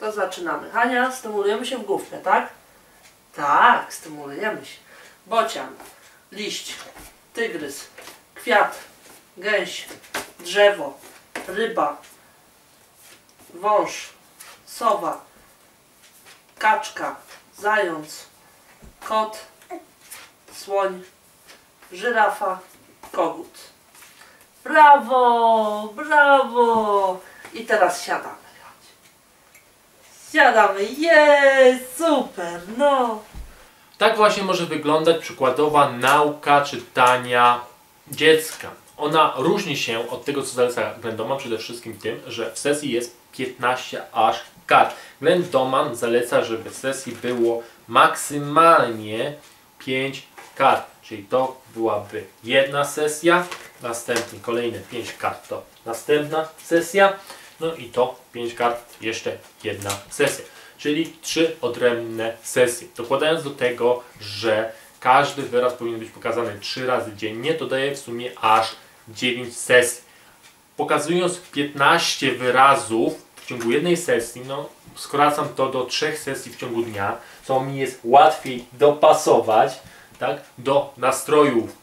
To zaczynamy. Hania, stymulujemy się w główkę, tak? Tak, stymulujemy się. Bocian, liść, tygrys, kwiat, gęś, drzewo, ryba, wąż, sowa, kaczka, zając, kot, słoń, żyrafa, kogut. Brawo, brawo! I teraz siadamy. Siadamy, jest, super, no. Tak właśnie może wyglądać przykładowa nauka czytania dziecka. Ona różni się od tego, co zaleca Glendoman przede wszystkim tym, że w sesji jest 15 aż kart. Glendoman zaleca, żeby w sesji było maksymalnie 5 kart, czyli to byłaby jedna sesja, następnie kolejne 5 kart to następna sesja, no i to 5 kart jeszcze jedna sesja, czyli 3 odrębne sesje. Dokładając do tego, że każdy wyraz powinien być pokazany 3 razy dziennie, to daje w sumie aż 9 sesji. Pokazując 15 wyrazów w ciągu jednej sesji, no skracam to do trzech sesji w ciągu dnia, co mi jest łatwiej dopasować tak, do nastrojów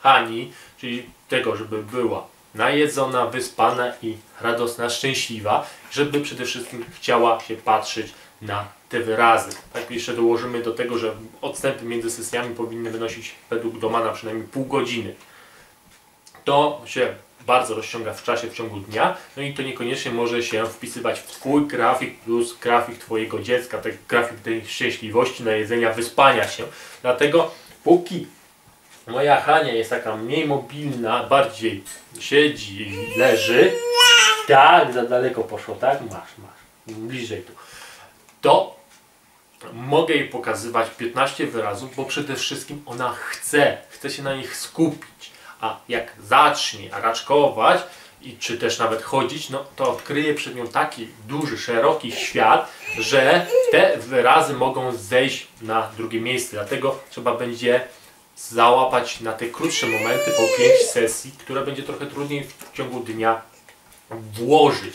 Hani, czyli tego, żeby była najedzona, wyspana i radosna, szczęśliwa, żeby przede wszystkim chciała się patrzeć na te wyrazy. Tak jeszcze dołożymy do tego, że odstępy między sesjami powinny wynosić według Domana przynajmniej pół godziny to się bardzo rozciąga w czasie w ciągu dnia, no i to niekoniecznie może się wpisywać w Twój grafik plus grafik Twojego dziecka, tak grafik tej szczęśliwości, najedzenia, wyspania się. Dlatego póki moja Hania jest taka mniej mobilna, bardziej siedzi leży, tak, za daleko poszło, tak? Masz, masz, bliżej tu. To mogę jej pokazywać 15 wyrazów, bo przede wszystkim ona chce, chce się na nich skupić. A jak zacznie raczkować, i czy też nawet chodzić, no to odkryje przed nią taki duży, szeroki świat, że te wyrazy mogą zejść na drugie miejsce. Dlatego trzeba będzie załapać na te krótsze momenty po 5 sesji, które będzie trochę trudniej w ciągu dnia włożyć.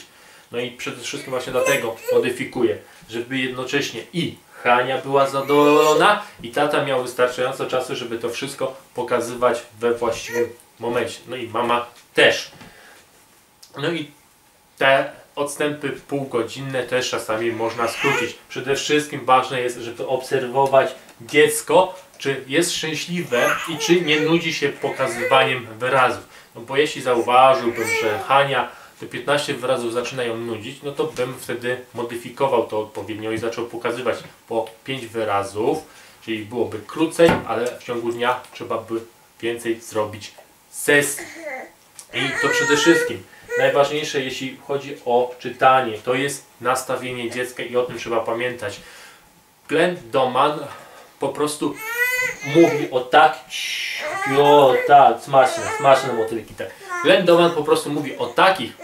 No i przede wszystkim właśnie dlatego modyfikuję, żeby jednocześnie i Hania była zadowolona i tata miał wystarczająco czasu, żeby to wszystko pokazywać we właściwym momencie. No i mama też. No i te odstępy półgodzinne też czasami można skrócić. Przede wszystkim ważne jest, żeby obserwować dziecko, czy jest szczęśliwe i czy nie nudzi się pokazywaniem wyrazów. No bo jeśli zauważyłbym, że Hania te 15 wyrazów zaczyna ją nudzić, no to bym wtedy modyfikował to odpowiednio i zaczął pokazywać po 5 wyrazów, czyli byłoby krócej, ale w ciągu dnia trzeba by więcej zrobić sesji. I to przede wszystkim najważniejsze, jeśli chodzi o czytanie, to jest nastawienie dziecka i o tym trzeba pamiętać. Glenn Doman po prostu mówi o tak, o tak, smaczne, smaczne motylki, tak. Glenn Doman po prostu mówi o takich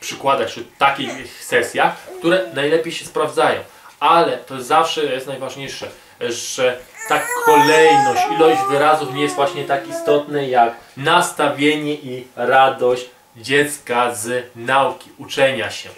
przykładach, czy takich sesjach, które najlepiej się sprawdzają. Ale to zawsze jest najważniejsze, że ta kolejność, ilość wyrazów nie jest właśnie tak istotna jak nastawienie i radość dziecka z nauki, uczenia się.